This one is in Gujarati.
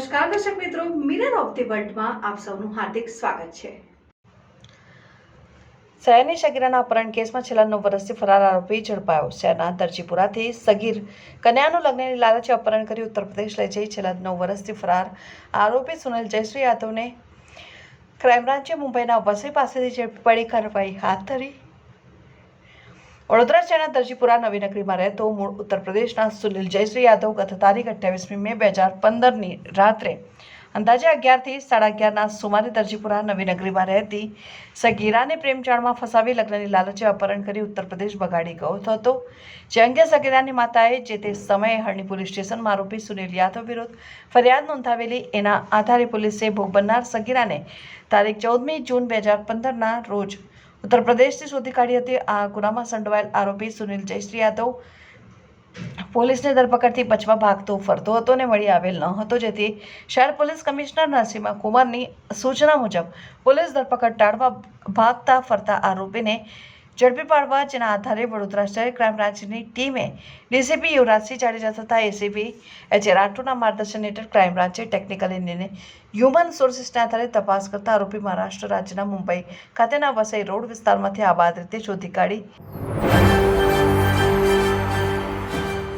નમસ્કાર, દર્શક મિત્રો. મિરર ઓફ ધી વર્લ્ડમાં આપ સૌનું હાર્દિક સ્વાગત છે. શહેરની સગીરાના અપહરણ કેસમાં છેલ્લા નવ વર્ષથી ફરાર આરોપી ઝડપાયો. શહેરના દરજીપુરાથી સગીર કન્યાનું લગ્નની લાલચે અપહરણ કરી ઉત્તર પ્રદેશ લઈ જઈ છેલ્લા નવ વર્ષથી ફરાર આરોપી સુનિલ જયશ્રી યાદવને ક્રાઇમ બ્રાન્ચે મુંબઈના વસઈ પાસેથી ઝડપી પડી કાર્યવાહી હાથ ધરી. વડોદરા શહેરના દરજીપુરા નવીનગરીમાં રહેતો મૂળ ઉત્તર પ્રદેશના સુનિલ જયશ્રી યાદવ ગત તારીખ અઠ્યાવીસમી મે બે હજાર પંદરની રાત્રે અંદાજે અગિયારથી સાડા અગિયારના સુમારે દરજીપુરા નવીનગરીમાં રહેતી સગીરાને પ્રેમજાળમાં ફસાવી લગ્નની લાલચે અપહરણ કરી ઉત્તર પ્રદેશ બગાડી ગયો હતો. જે અંગે સગીરાની માતાએ જે તે સમયે હરણી પોલીસ સ્ટેશનમાં આરોપી સુનિલ યાદવ વિરુદ્ધ ફરિયાદ નોંધાવેલી એના આધારે પોલીસે ભોગ બનનાર સગીરાને તારીખ ચૌદમી જૂન બે હજાર પંદરના રોજ ઉત્તર પ્રદેશથી શોધી કાઢી હતી આ ગુનામાં સંડોવાયેલ આરોપી સુનિલ જયશ્રી યાદવ. પોલીસને ધરપકડથી બચવા ભાગતો ફરતો હતો અને મળી આવેલ ન હતો જેથી શહેર પોલીસ કમિશનર નરસિંહ કુમારની સૂચના મુજબ પોલીસ ધરપકડ ટાળવા ભાગતા ફરતા આરોપીને ઝડપી પાડવા જેના આધારે વડોદરા શહેર ક્રાઇમ બ્રાન્ચની ટીમે ડીસીપી યુવરાજસિંહ જાડેજા તથા એસીપી એચ રાઠોડના માર્ગદર્શન હેઠળ ક્રાઇમ બ્રાન્ચે ટેકનિકલ ઇન્ડિયને હ્યુમન સોર્સિસના આધારે તપાસ કરતા આરોપી મહારાષ્ટ્ર રાજ્યના મુંબઈ ખાતેના વસઈ રોડ વિસ્તારમાંથી આબાદ રીતે શોધી કાઢી.